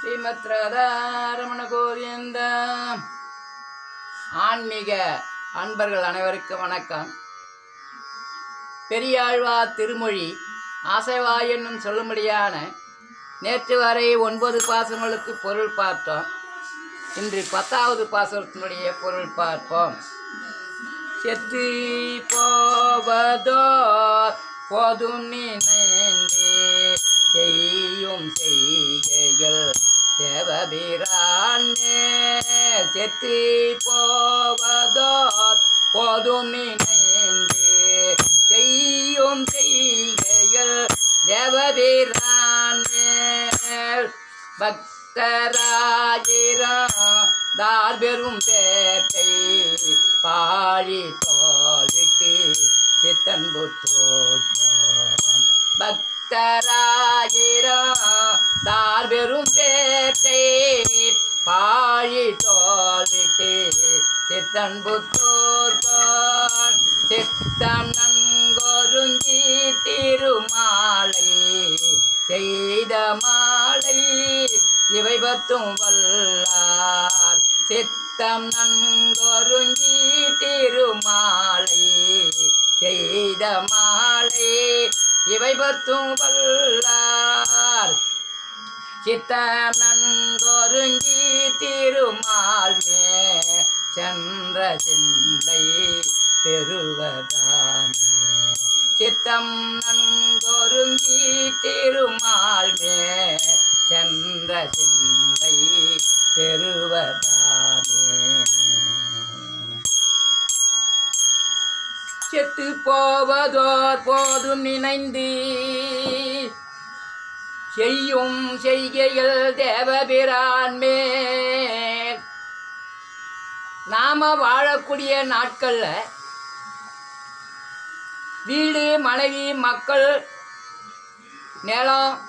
ஸ்ரீமத் ராதாரமண கோவிந்த ஆன்மீக அன்பர்கள் அனைவருக்கும் வணக்கம். பெரியாழ்வா திருமொழி ஆசைவா என்னும் சொல்லும்படியான நேற்று வரை ஒன்பது பாசங்களுக்கு பொருள் பார்த்தோம். இன்று பத்தாவது பாசத்தினுடைய பொருள் பார்ப்போம். செத்து போவதோ போதும் நினைந்து செய்யும் செய்கைகள் தேவபிரான் செத்து போவதோ போதும் நினைந்து செய்யும் செய்கைகள் தேவபிரான் மேல் பக்தராயிரம் தார் பெரும் பேட்டை பாழி தோல்விட்டு சித்தன்பு சித்தன் பக்த பக்தராயிரம் தார் பெரும் பேட்டை பாழி தோல்விட்டு. சித்தன் புத்தோர்கான் சித்தம் நன்கொருங்கி திருமாலை செய்த மாலை இவை பத்தும் வல்லார். சித்தம் நன்கொருங்கி திருமாலை செய்த மாலை இவை பத்தும் வல்லார். சித்தம் நன்கொருங்கி திருமால் மே சென்ற சிந்தை பெறுவதானே சித்தம் நன்கொருங்கி திருமால் மே சென்ற சிந்தை பெறுவதானே செத்து போவதோர் போதும் நினைந்து. செய்யும் செய்கைகள் தேவபிரான் மேல். நாம வாழக்கூடிய நாட்கள்ல வீடு மனைவி மக்கள் நிலம்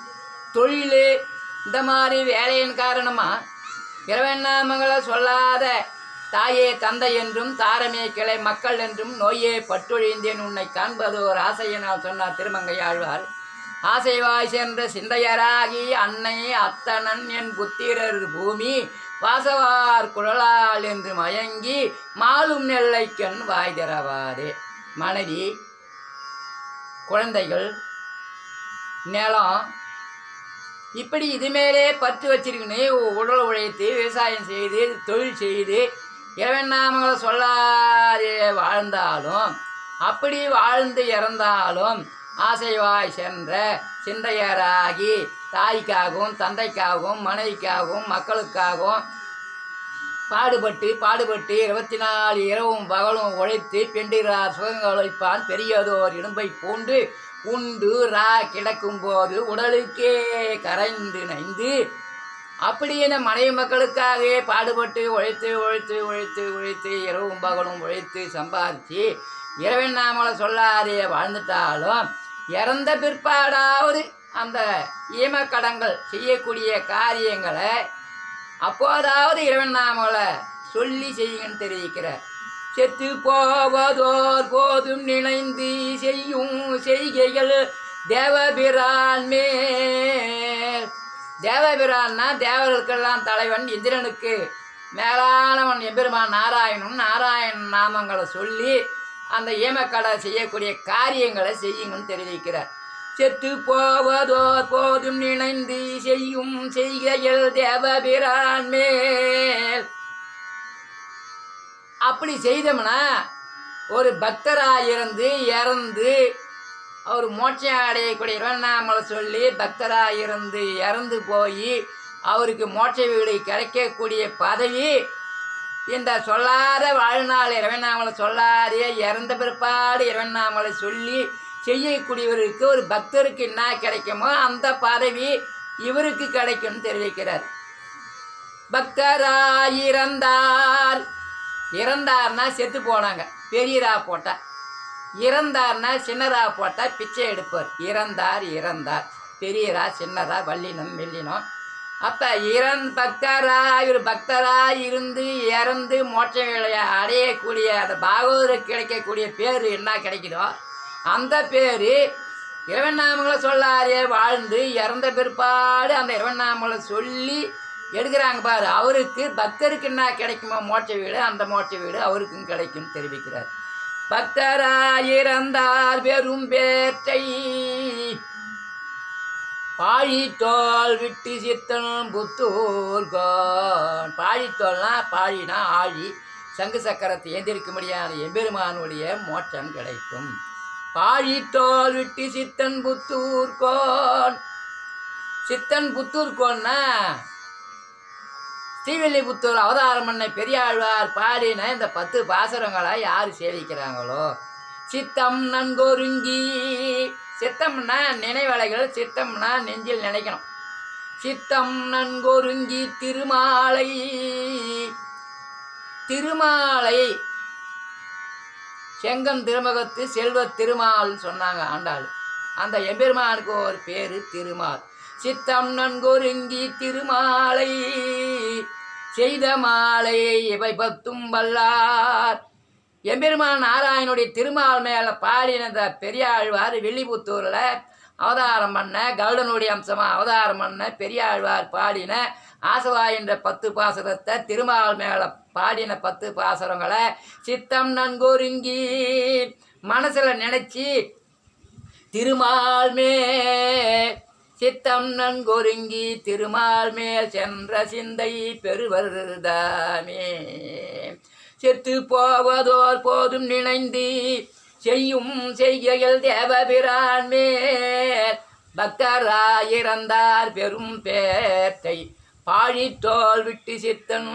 தொழில் இந்த மாதிரி வேலையின் காரணமாக இரவண்ணாமங்களை சொல்லாத தாயே தந்தை என்றும் தாரமே கிளை மக்கள் என்றும் நோயே பட்டொழிந்தேன் உன்னை காண்பது ஒரு ஆசையினால் சொன்னார் திருமங்கையாழ்வார். ஆசைவாய் சென்ற சிந்தையராகி அன்னை அத்தனன் என் புத்திரர் பூமி வாசவார் குழலால் என்று மயங்கி மாலும் நெல்லைக்கண் வாய் திறவாதே மனைவி குழந்தைகள் நிலம் இப்படி இது மேலே பற்று வச்சிருக்கணும் உடல் உழைத்து விவசாயம் செய்து தொழில் செய்து இறைவனாமங்களை சொல்லாதே வாழ்ந்தாலும் அப்படி வாழ்ந்து இறந்தாலும் ஆசைவாய் சென்ற சிந்தையராகி தாய்க்காகவும் தந்தைக்காகவும் மனைவிக்காகவும் மக்களுக்காகவும் பாடுபட்டு பாடுபட்டு இருபத்தி நாலு இரவும் பகலும் உழைத்து பெண்டிரார் சுகங்களைப்பான் பெரியதோர் இடும்பை பூண்டு உண்டு ரா கிடக்கும்போது உடலுக்கே கரைந்து நைந்து அப்படி இந்த மனைவி மக்களுக்காகவே பாடுபட்டு உழைத்து உழைத்து உழைத்து உழைத்து இரவும் பகலும் உழைத்து சம்பாதிச்சு இரவன் நாமளை சொல்லாதே வாழ்ந்துட்டாலும் இறந்த பிற்பாடாவது அந்த ஈமக்கடங்கள் செய்யக்கூடிய காரியங்களை அப்போதாவது இறைவன் நாமலை சொல்லி செய்யுங்கன்னு தெரிவிக்கிறார். செத்து போவதோர் போதும் நினைந்து செய்யும் செய்கைகள் தேவபிரான் மேல் தேவபிரான்னா தேவர்களுக்கெல்லாம் தலைவன் இந்திரனுக்கு. மேலானவன் எம்பெருமான் நாராயணன். நாராயண நாமங்களை சொல்லி அந்த ஏமக்கடை செய்யக்கூடிய காரியங்களை செய்யுங்கன்னு தெரிவிக்கிறார். செத்து போவதோர் போதும் நினைந்து செய்யும் செய்கையில் தேவபிரான் மேல். அப்படி செய்தோம்னா ஒரு பக்தராயிருந்து இறந்து அவர் மோட்சம் அடையக்கூடிய இரவண்ணாமலை சொல்லி பக்தராக இருந்து இறந்து போய் அவருக்கு மோட்ச வீடு கிடைக்கக்கூடிய பதவி இந்த சொல்லாத வாழ்நாள் இரவண்ணாமலை சொல்லாதே இறந்த பிற்பாடு இரவண்ணாமலை சொல்லி செய்யக்கூடியவருக்கு ஒரு பக்தருக்கு என்ன கிடைக்குமோ அந்த பதவி இவருக்கு கிடைக்கும்னு தெரிவிக்கிறார். பக்தராயிறந்தார் இறந்தார்னா செத்து போனாங்க. பெரியரா போட்டா. இறந்தார்னா சின்னரா போட்டால் பிச்சை எடுப்பார். இறந்தார் இறந்தார். பெரியரா சின்னரா வள்ளினம் மெல்லினம். அப்போ இறந் பக்தரா இவர் பக்தராக இருந்து இறந்து மோட்ச அடையக்கூடிய அந்த பாகவதருக்கு கிடைக்கக்கூடிய பேர் என்ன கிடைக்குதோ அந்த பேர் இறைவண்ணாமங்களை சொல்லாரே வாழ்ந்து இறந்த பிற்பாடு அந்த இறைவண்ணாமங்களை சொல்லி எடுக்கிறாங்க பாரு. அவருக்கு பக்தருக்கு என்ன கிடைக்குமோ மோட்ச வீடு அந்த மோட்ச வீடு அவருக்கும் கிடைக்கும்னு தெரிவிக்கிறார். பக்தராயிரந்தார் பெரும் பேற்றை பாழித்தோல் விட்டு சித்தன் புத்தூர்கான் பாழித்தோல்னா பாழினா ஆழி. சங்கு சக்கரத்தை எந்திரிக்க முடியாத. எம்பெருமானுடைய மோட்சம் கிடைக்கும். பாழித்தோல் விட்டு சித்தன் புத்தூர்கோன் சித்தன் புத்தூர்கோன்னா ஸ்ரீவில்லிபுத்தூர் அவதாரம் பண்ண பெரியாழ்வார் பாடின இந்த பத்து பாசுரங்களை யார் சேவிக்கிறாங்களோ? சித்தம் நன்கொருங்கி. சித்தம்னா நினைவலைகள் சித்தம்னா நெஞ்சில் நினைக்கணும். சித்தம் நன்கொருங்கி திருமாலை. திருமாலை. செங்கன் திருமகத்து செல்வ திருமால்னு சொன்னாங்க ஆண்டாள். அந்த எம்பெருமானுக்கு ஒரு பேர் திருமால். சித்தம் நன்கொருங்கி திருமாலை செய்த மாலை இவை பத்தும் வல்லார். எம்பெருமான் நாராயணுடைய திருமால் மேலே பாடின இந்த பெரியாழ்வார் வில்லிபுத்தூரில் அவதாரம் பண்ண கருடனுடைய அம்சமாக அவதாரம் பண்ண பெரியாழ்வார் பாடின ஆசவா என்ற பத்து பாசுரத்தை திருமால் மேலே பாடின பத்து பாசுரங்களை சித்தம் நன்கொருங்கி மனசில் நினச்சி திருமால் மே சித்தம் நன்கொருங்கி திருமால் மேல் சென்ற சிந்தை பெறுவர்தாமே செத்து போவதோர் போதும் நினைந்து செய்யும் செய்கையில் தேவபிரான் மேல் பக்தராயிறந்தார் பெரும் பேர்த்தை பாழித்தோல் விட்டு சித்தன்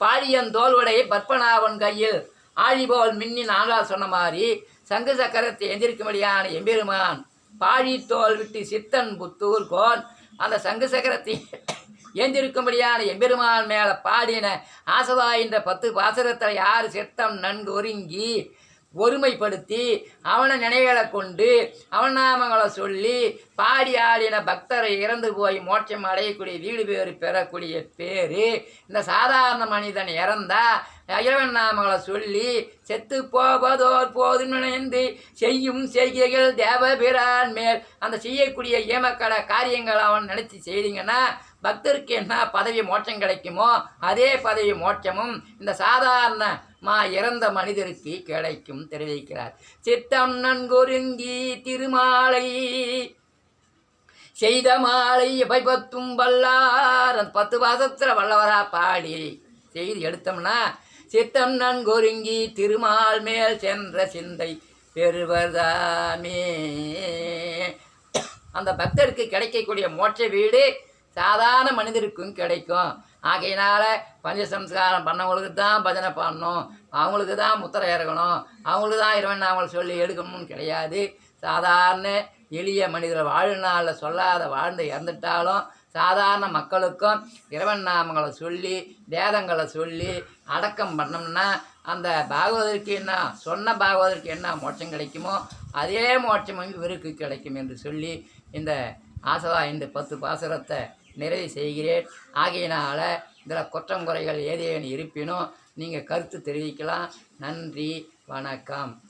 பாழியன் தோல்வடை பற்பனாவன் கையில் ஆழிபோல் மின்னி நாங்கள் சொன்ன மாதிரி சங்கு சக்கரத்தை எந்திரிக்கும்படியான எம்பெருமான் பாழித்தோல் விட்டு சித்தன் புத்தூர் கோன் அந்த சங்கு சக்கரத்தை எந்திருக்கும்படியான எம்பெருமான் மேலே பாடின ஆசவா என்ற பத்து பாசரத்தில் யார் சித்தம் நன்கு ஒருங்கி ஒருமைப்படுத்தி அவனை நினைகளை கொண்டு அவன் நாமங்களை சொல்லி பாடி ஆடின பக்தரை இறந்து போய் மோட்சம் அடையக்கூடிய வீடு பேறு பெறக்கூடிய பேர் இந்த சாதாரண மனிதன் இறந்தா இறைவன் நாமங்களை சொல்லி செத்து போவதோர் போதும் நினைந்து செய்யும் செய்கைகள் தேவபிரான் மேல். அந்த செய்யக்கூடிய ஏமக்கட காரியங்களை அவன் நினச்சி செய்தீங்கன்னா பக்தருக்கு என்ன பதவி மோட்சம் கிடைக்குமோ அதே பதவி மோட்சமும் இந்த சாதாரண மா இறந்த மனிதருக்கு கிடைக்கும் தெரிவிக்கிறார். சித்தம் நன்கொருங்கி திருமாலை செய்த மாலை பைபத்தும் வல்லார். அந்த பத்து மாதத்தில் வல்லவரா பாடி செய்து எடுத்தோம்னா சித்தம் நன்கொருங்கி திருமால் மேல் சென்ற சிந்தை பெறுவதாமே. அந்த பக்தருக்கு கிடைக்கக்கூடிய மோட்ச வீடு சாதாரண மனிதருக்கும் கிடைக்கும். ஆகையினால பஞ்சசம்ஸ்காரம் பண்ணவங்களுக்கு தான் பஜனை பண்ணணும். அவங்களுக்கு தான் முத்திரை இறக்கணும். அவங்களுக்கு தான் இறைவன் நாமங்களை சொல்லி எடுக்கணும்னு கிடையாது. சாதாரண எளிய மனிதர் வாழ்நாளில் சொல்லாத வாழ்ந்து இறந்துட்டாலும் சாதாரண மக்களுக்கும் இறைவன் நாமங்களை சொல்லி வேதங்களை சொல்லி அடக்கம் பண்ணோம்னா அந்த பாகவதற்கு என்ன சொன்ன பாகவதற்கு என்ன மோட்சம் கிடைக்குமோ அதே மோட்சம் இவருக்கு கிடைக்கும் என்று சொல்லி இந்த ஆசவா இந்த பத்து பாசுரத்தை நிறைவு செய்கிறேன். ஆகையினால் இதில் குற்றம் குறைகள் ஏதேனும் இருப்பினும் நீங்கள் கருத்து தெரிவிக்கலாம். நன்றி வணக்கம்.